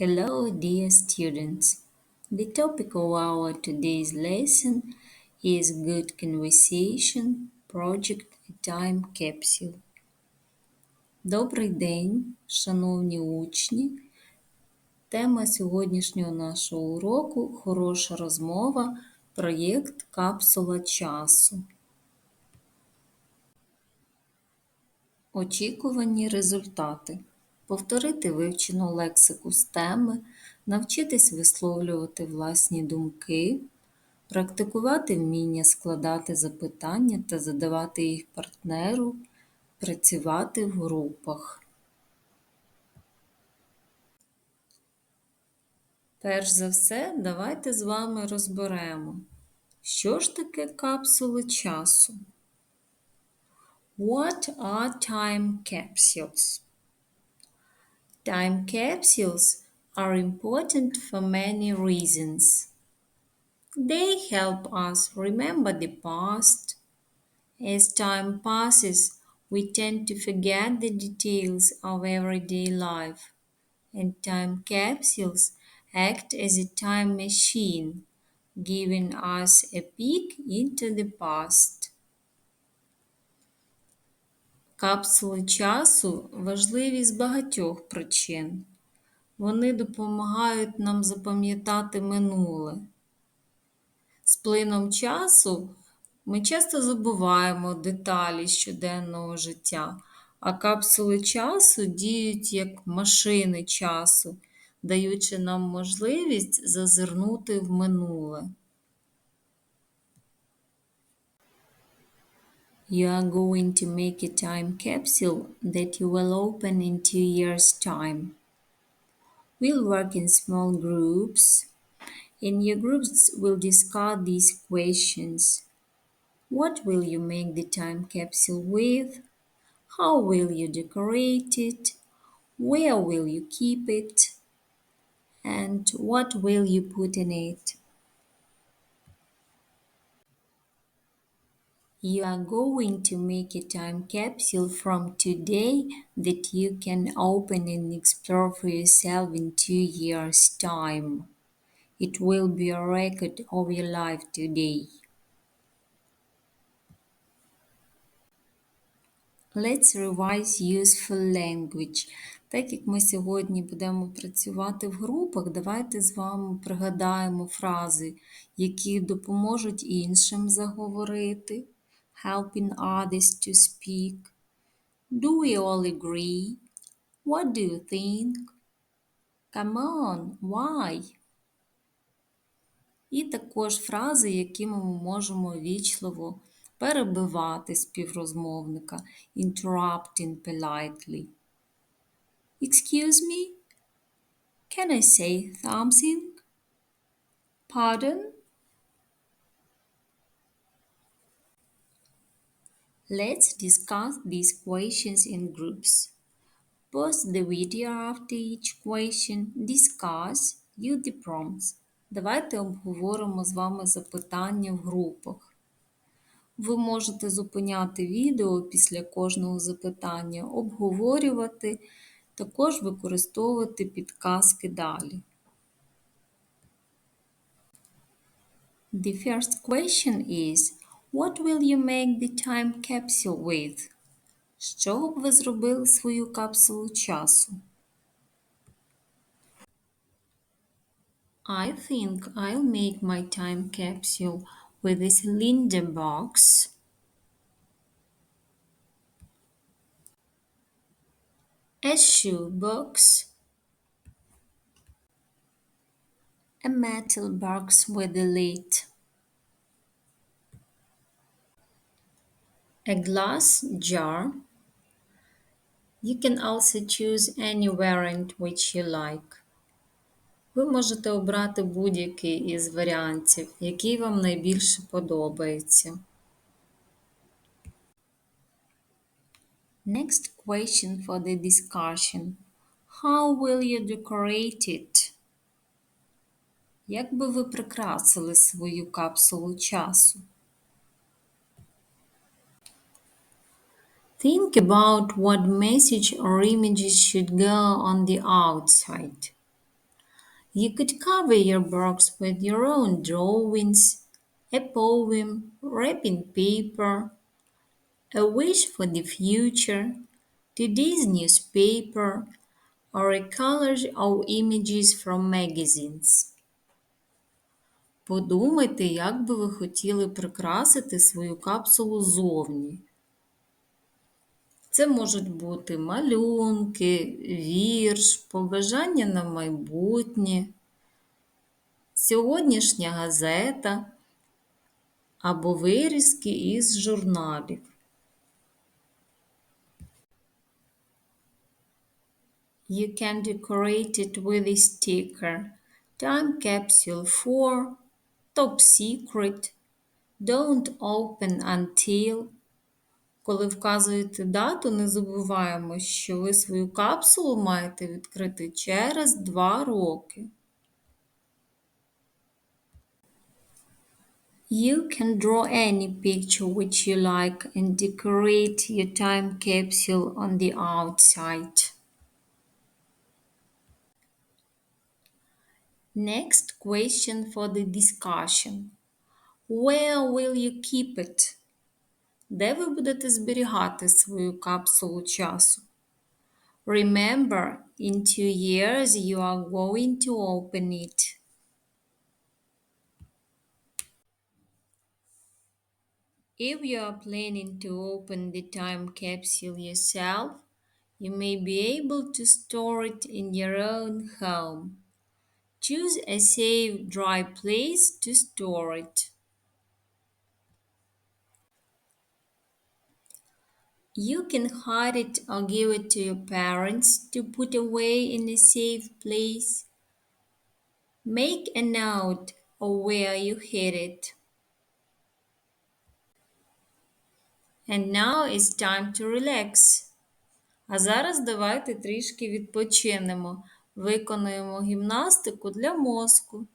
Hello, dear students. The topic of our today's lesson is Good Conversation Project Time Capsule. Добрий день, шановні учні. Тема сьогоднішнього нашого уроку хороша розмова, проєкт Капсула часу. Очікувані результати. Повторити вивчену лексику з теми, навчитись висловлювати власні думки, практикувати вміння складати запитання та задавати їх партнеру, працювати в групах. Перш за все, давайте з вами розберемо, що ж таке капсули часу. What are time capsules? Time capsules are important for many reasons. They help us remember the past. As time passes, we tend to forget the details of everyday life, and time capsules act as a time machine, giving us a peek into the past. Капсули часу важливі з багатьох причин. Вони допомагають нам запам'ятати минуле. З плином часу ми часто забуваємо деталі щоденного життя, а капсули часу діють як машини часу, даючи нам можливість зазирнути в минуле. You are going to make a time capsule that you will open in two years' time. We'll work in small groups. In your groups, we'll discuss these questions. What will you make the time capsule with? How will you decorate it? Where will you keep it? And what will you put in it? You are going to make a time capsule from today that you can open and explore for yourself in two years' time. It will be a record of your life today. Let's revise useful language. Так як ми сьогодні будемо працювати в групах, давайте з вами пригадаємо фрази, які допоможуть іншим заговорити helping others to speak. Do we all agree? What do you think? Come on, why? І також фрази, якими ми можемо вічливо перебивати співрозмовника, interrupting politely. Excuse me? Can I say something? Pardon? Let's discuss these questions in groups. Pause the video after each question. Discuss. Use the prompts. Давайте обговоримо з вами запитання в групах. Ви можете зупиняти відео після кожного запитання, обговорювати, також використовувати підказки далі. The first question is What will you make the time capsule with? З чого б ви зробили свою капсулу часу? I think I'll make my time capsule with a cylinder box, a shoe box, a metal box with a lid. A glass jar. You can also choose any variant which you like. Ви можете обрати будь-який із варіантів, який вам найбільше подобається. Next question for the discussion. How will you decorate it? Як би ви прикрасили свою капсулу часу? Think about what message or images should go on the outside. You could cover your box with your own drawings, a poem, wrapping paper, a wish for the future, today's newspaper, or a collage of images from magazines. Подумайте, як би ви хотіли прикрасити свою капсулу зовні. Це можуть бути малюнки, вірш, побажання на майбутнє, сьогоднішня газета або вирізки із журналів. You can decorate it with a sticker. Time capsule 4. Top secret. Don't open until. Коли вказуєте дату, не забуваємо, що ви свою капсулу маєте відкрити через 2 роки. You can draw any picture which you like and decorate your time capsule on the outside. Next question for the discussion. Where will you keep it? Де ви будете зберігати свою капсулу часу? Remember, in two years you are going to open it. If you are planning to open the time capsule yourself, you may be able to store it in your own home. Choose a safe, dry place to store it. You can hide it or give it to your parents to put away in a safe place. Make a note of where you hid it. And now it's time to relax. А зараз давайте трішки відпочинемо. Виконуємо гімнастику для мозку.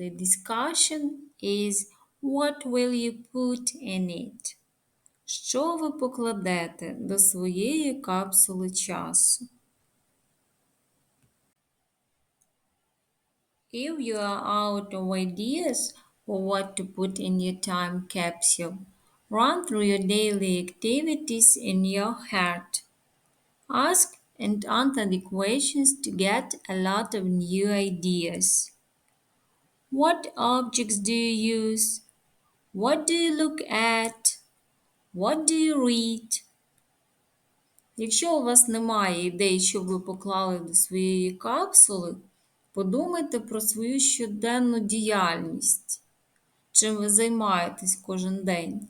the discussion is What will you put in it? Що ви покладете до своєї капсули часу? If you are out of ideas for what to put in your time capsule, run through your daily activities in your head. Ask and answer the questions to get a lot of new ideas. What objects do you use? What do you look at? What do you read? Якщо у вас немає ідей, що ви поклали до своєї капсули, подумайте про свою щоденну діяльність, чим ви займаєтесь кожен день.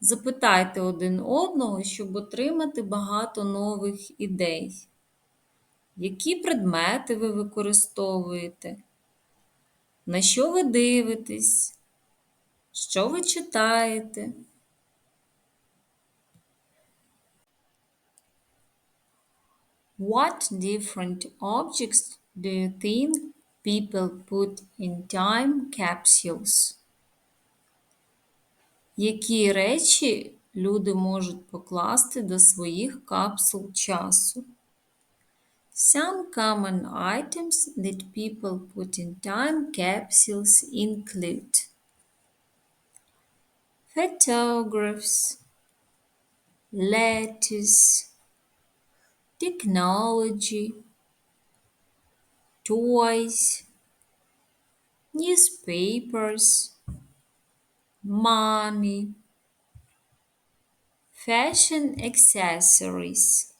Запитайте один одного, щоб отримати багато нових ідей. Які предмети ви використовуєте? На що ви дивитесь? Що ви читаєте? What different objects do you think people put in time capsules? Які речі люди можуть покласти до своїх капсул часу? Some common items that people put in time capsules include photographs, letters, technology, toys, newspapers, money, fashion accessories.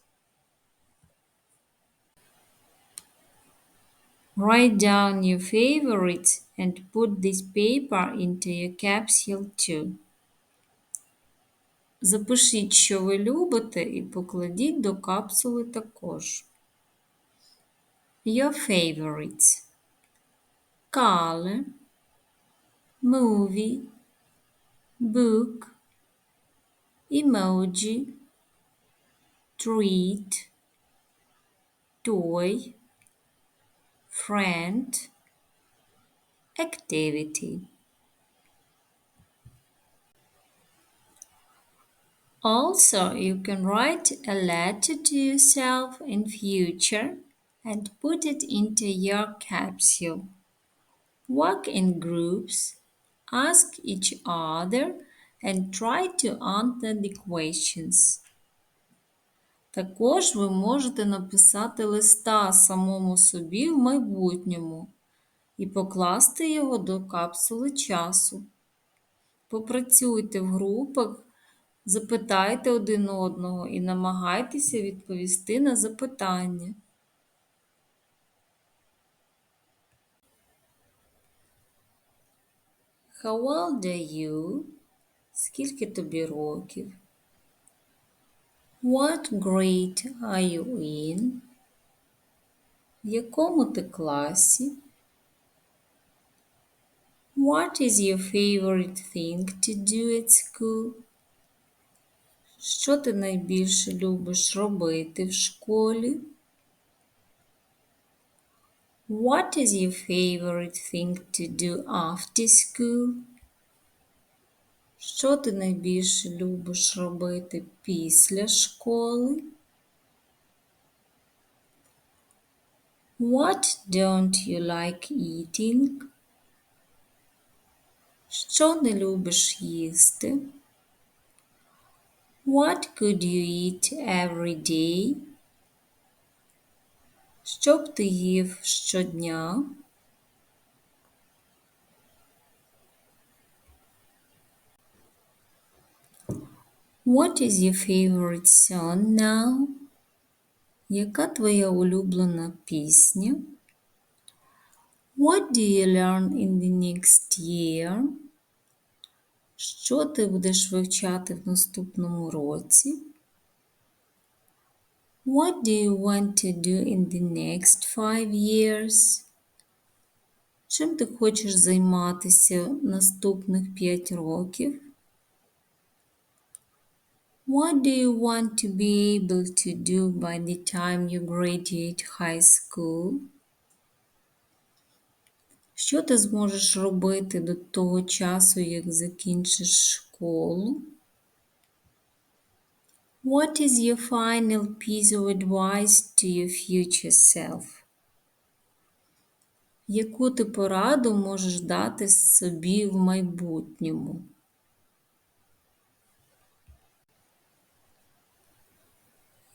Write down your favorites and put this paper into your capsule too. Запишіть, що ви любите, і покладіть до капсули також. Your favorites. Color, movie, book, emoji, treat, toy, friend, activity. Also, you can write a letter to yourself in future and put it into your capsule. Work in groups, ask each other and try to answer the questions. Також ви можете написати листа самому собі в майбутньому і покласти його до капсули часу. Попрацюйте в групах, запитайте один одного і намагайтеся відповісти на запитання. How old are you? Скільки тобі років? What grade are you in? В якому ти класі? What is your favorite thing to do at school? Що ти найбільше любиш робити в школі? What is your favorite thing to do after school? Що ти найбільше любиш робити після школи? What don't you like eating? Що не любиш їсти? What could you eat every day? Що б ти їв щодня? What is your favorite song now? Яка твоя улюблена пісня? What do you learn in the next year? Що ти будеш вивчати в наступному році? What do you want to do in the next five years? Чим ти хочеш займатися наступних 5 років? What do you want to be able to do by the time you graduate high school? Що ти зможеш робити до того часу, як закінчиш школу? What is your final piece of advice to your future self? Яку ти пораду можеш дати собі в майбутньому?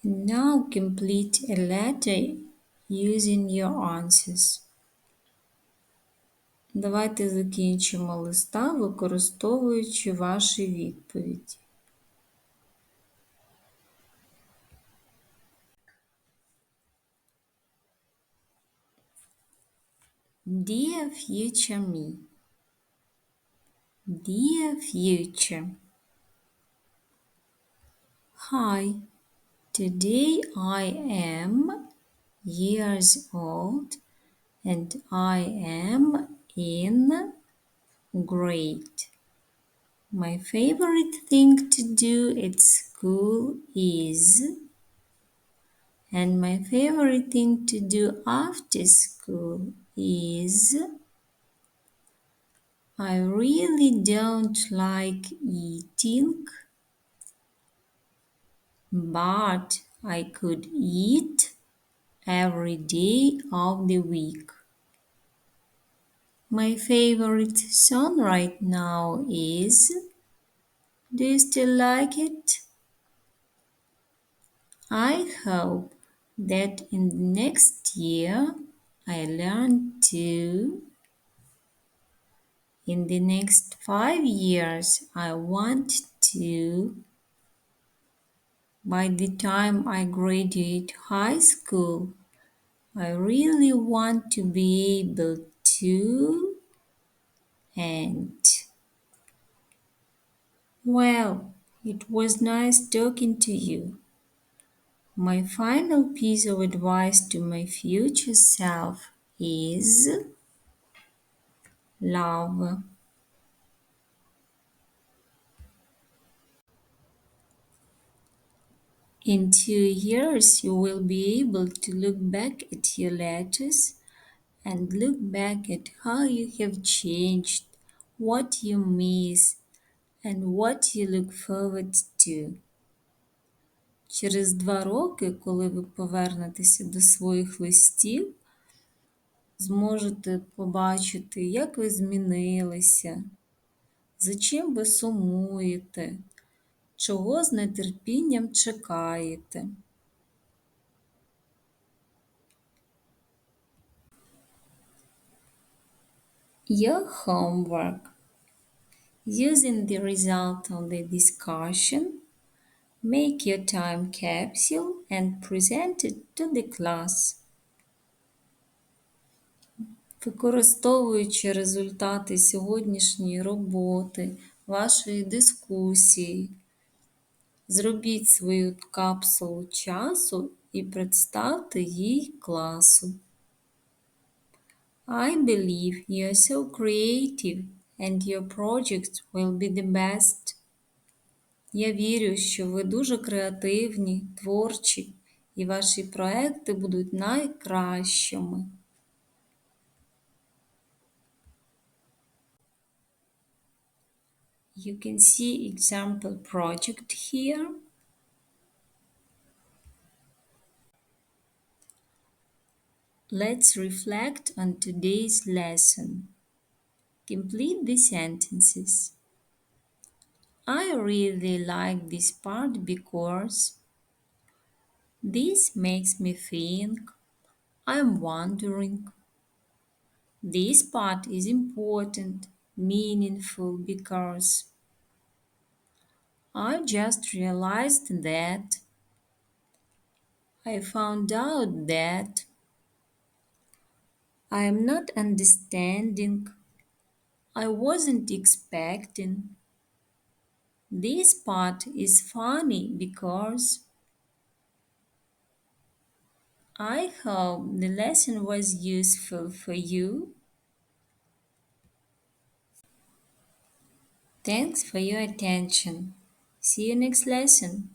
Now complete a letter using your answers. Давайте закінчимо листа, використовуючи ваші відповіді. Dear future me. Dear future. Hi. Today I am years old and I am in grade. My favorite thing to do at school is and my favorite thing to do after school is I really don't like eating, but I could eat every day of the week. My favorite song right now is Do you still like it? I hope that in the next year I learn to. In the next five years, I want to. By the time I graduate high school, I really want to be able to. And well, it was nice talking to you. My final piece of advice to my future self is love. In two years, you will be able to look back at your letters and look back at how you have changed, what you miss, and what you look forward to. Через два роки, коли ви повернетеся до своїх листів, зможете побачити, як ви змінилися, за чим ви сумуєте, чого з нетерпінням чекаєте. Your homework. Using the result of the discussion, make your time capsule and present it to the class. Використовуючи результати сьогоднішньої роботи, вашої дискусії, зробіть свою капсулу часу і представте їй класу. I believe you are so creative and your projects will be the best. Я вірю, що ви дуже креативні, творчі, і ваші проекти будуть найкращими. You can see example project here. Let's reflect on today's lesson. Complete the sentences. I really like this part because this makes me think. I'm wondering. This part is important, meaningful because I just realized that. I found out that. I am not understanding. I wasn't expecting. This part is funny because I hope the lesson was useful for you. Thanks for your attention. See you next lesson.